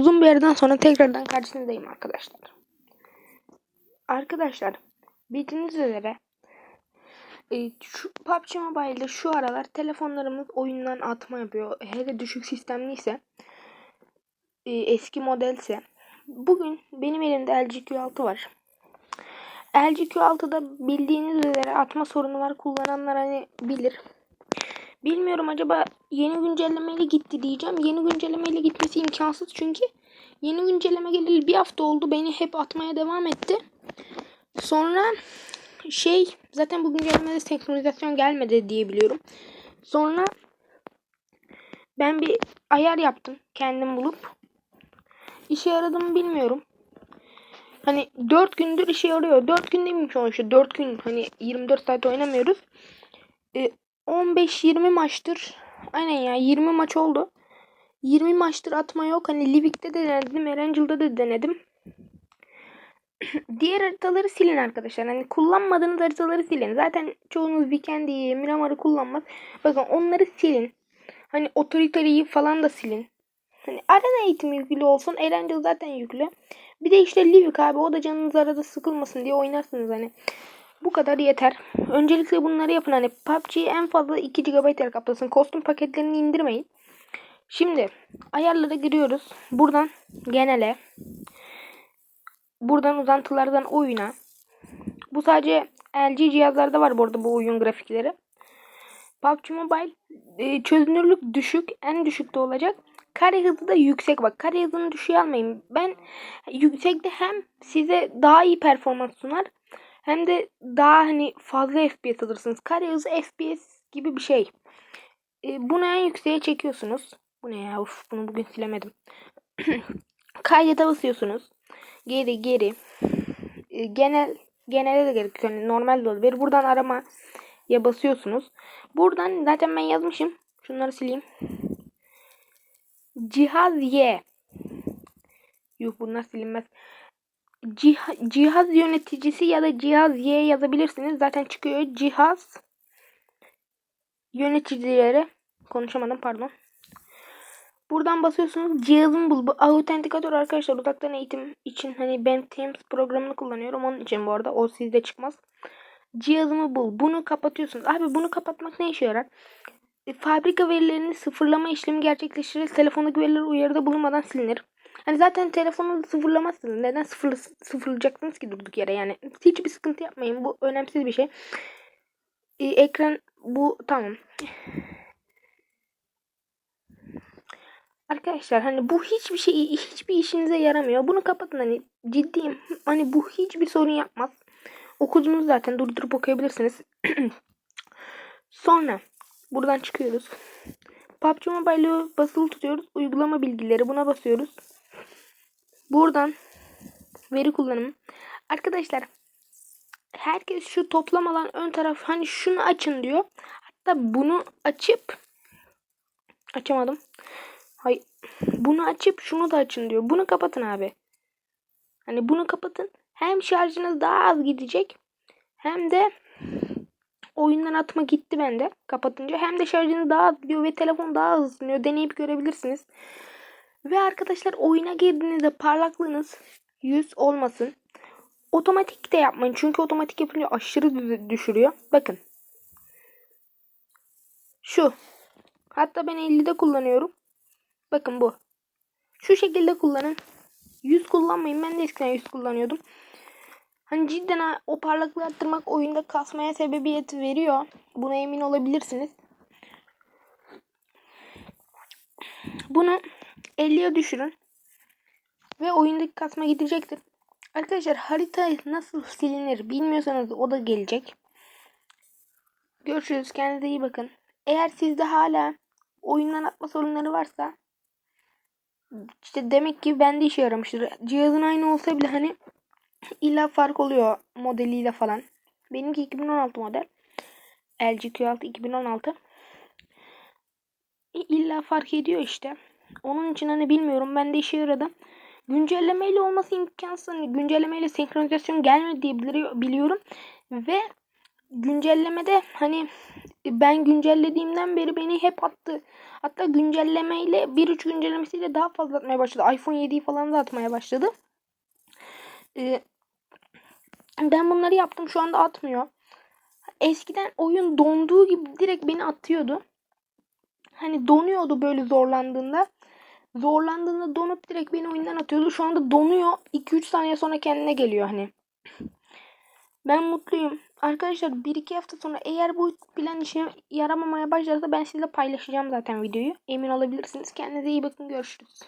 Uzun bir aradan sonra tekrardan karşınızdayım arkadaşlar. Arkadaşlar bildiğiniz üzere e, şu PUBG Mobile'de şu aralar telefonlarımız oyundan atma yapıyor. Hele düşük sistemliyse e, eski modelse. Bugün benim elimde LG Q6 var. LG Q6'da bildiğiniz üzere atma sorunu var. Kullananlar hani bilir. Bilmiyorum acaba yeni güncellemeyle gitti diyeceğim. Yeni güncellemeyle gitmesi imkansız çünkü yeni güncelleme geleli bir hafta oldu. Beni hep atmaya devam etti. Sonra şey zaten bu güncellemede senkronizasyon gelmedi diye biliyorum. Sonra ben bir ayar yaptım kendim bulup. İşe yaradı mı bilmiyorum. Hani 4 gündür işe yarıyor. 4 gün demeyeyim sonuçta. 4 gün hani 24 saat oynamıyoruz. E, 15-20 maçtır. Aynen ya 20 maç oldu. 20 maçtır atma yok. Hani Livik'te de denedim. Erangel'da da denedim. Diğer haritaları silin arkadaşlar. Hani kullanmadığınız haritaları silin. Zaten çoğunuz Weekend'i, Miramar'ı kullanmaz. Bakın onları silin. Hani otoriteyi falan da silin. Hani arena eğitimi yüklü olsun. Erangel zaten yüklü. Bir de işte Livik abi o da canınız arada sıkılmasın diye oynarsınız hani. Bu kadar yeter. Öncelikle bunları yapın. Hani PUBG'yi en fazla 2 GB yer kaplasın. Kostüm paketlerini indirmeyin. Şimdi ayarlara giriyoruz. Buradan genele. Buradan uzantılardan oyuna. Bu sadece LG cihazlarda var bu arada bu oyun grafikleri. PUBG Mobile e, çözünürlük düşük. En düşükte olacak. Kare hızı da yüksek bak. Kare hızını düşüğe almayın. Ben yüksekte hem size daha iyi performans sunar hem de daha hani fazla FPS alırsınız. Kare hızı FPS gibi bir şey. E, bunu en yükseğe çekiyorsunuz. Bu ne ya? Uf, bunu bugün silemedim. Kaydete basıyorsunuz. Geri geri. E, genel genelde de gerek yani normal de olabilir. Buradan arama ya basıyorsunuz. Buradan zaten ben yazmışım. Şunları sileyim. Cihaz Y. Yok bunlar silinmez. Cihaz, cihaz yöneticisi ya da cihaz Y yazabilirsiniz. Zaten çıkıyor. Cihaz yöneticileri. Konuşamadım pardon. Buradan basıyorsunuz. Cihazın bul. Bu autentikatör arkadaşlar uzaktan eğitim için hani ben Teams programını kullanıyorum. Onun için bu arada o sizde çıkmaz. Cihazımı bul. Bunu kapatıyorsunuz. Abi bunu kapatmak ne işe yarar? E, fabrika verilerini sıfırlama işlemi gerçekleştirir. Telefondaki veriler uyarıda bulunmadan silinir. Hani zaten telefonu sıfırlamazsınız. Neden sıfır, sıfırlayacaksınız ki durduk yere? Yani hiçbir sıkıntı yapmayın. Bu önemsiz bir şey. Ee, ekran bu tamam. Arkadaşlar hani bu hiçbir şey hiçbir işinize yaramıyor. Bunu kapatın hani ciddiyim. Hani bu hiçbir sorun yapmaz. Okudunuz zaten durdurup okuyabilirsiniz. Sonra buradan çıkıyoruz. PUBG Mobile'ı basılı tutuyoruz. Uygulama bilgileri buna basıyoruz. Buradan veri kullanımı. Arkadaşlar herkes şu toplam alan ön taraf hani şunu açın diyor. Hatta bunu açıp açamadım. Hay bunu açıp şunu da açın diyor. Bunu kapatın abi. Hani bunu kapatın. Hem şarjınız daha az gidecek hem de oyundan atma gitti bende kapatınca. Hem de şarjınız daha az gidiyor ve telefon daha hızlı ısınıyor. Deneyip görebilirsiniz. Ve arkadaşlar oyuna girdiğinizde parlaklığınız 100 olmasın. Otomatik de yapmayın. Çünkü otomatik yapınca aşırı düşürüyor. Bakın. Şu. Hatta ben 50'de kullanıyorum. Bakın bu. Şu şekilde kullanın. 100 kullanmayın. Ben de eskiden 100 kullanıyordum. Hani cidden o parlaklığı arttırmak oyunda kasmaya sebebiyet veriyor. Buna emin olabilirsiniz. Bunu 50'ye düşürün. Ve oyundaki kasma gidecektir. Arkadaşlar harita nasıl silinir bilmiyorsanız o da gelecek. Görüşürüz. Kendinize iyi bakın. Eğer sizde hala oyundan atma sorunları varsa işte demek ki bende işe yaramıştır. Cihazın aynı olsa bile hani illa fark oluyor modeliyle falan. Benimki 2016 model. LG Q6 2016. İlla fark ediyor işte. Onun için hani bilmiyorum. Ben de işe yaradı. Güncellemeyle olması imkansız. Hani güncellemeyle senkronizasyon gelmedi diye biliyorum. Ve güncellemede hani Ben güncellediğimden beri beni hep attı. Hatta güncellemeyle 1.3 güncellemesiyle daha fazla atmaya başladı. iPhone 7'yi falan da atmaya başladı. E, ben bunları yaptım şu anda atmıyor. Eskiden oyun donduğu gibi direkt beni atıyordu. Hani donuyordu böyle zorlandığında. Zorlandığında donup direkt beni oyundan atıyordu. Şu anda donuyor. 2-3 saniye sonra kendine geliyor hani. Ben mutluyum. Arkadaşlar 1-2 hafta sonra eğer bu plan işe yaramamaya başlarsa ben sizinle paylaşacağım zaten videoyu. Emin olabilirsiniz. Kendinize iyi bakın. Görüşürüz.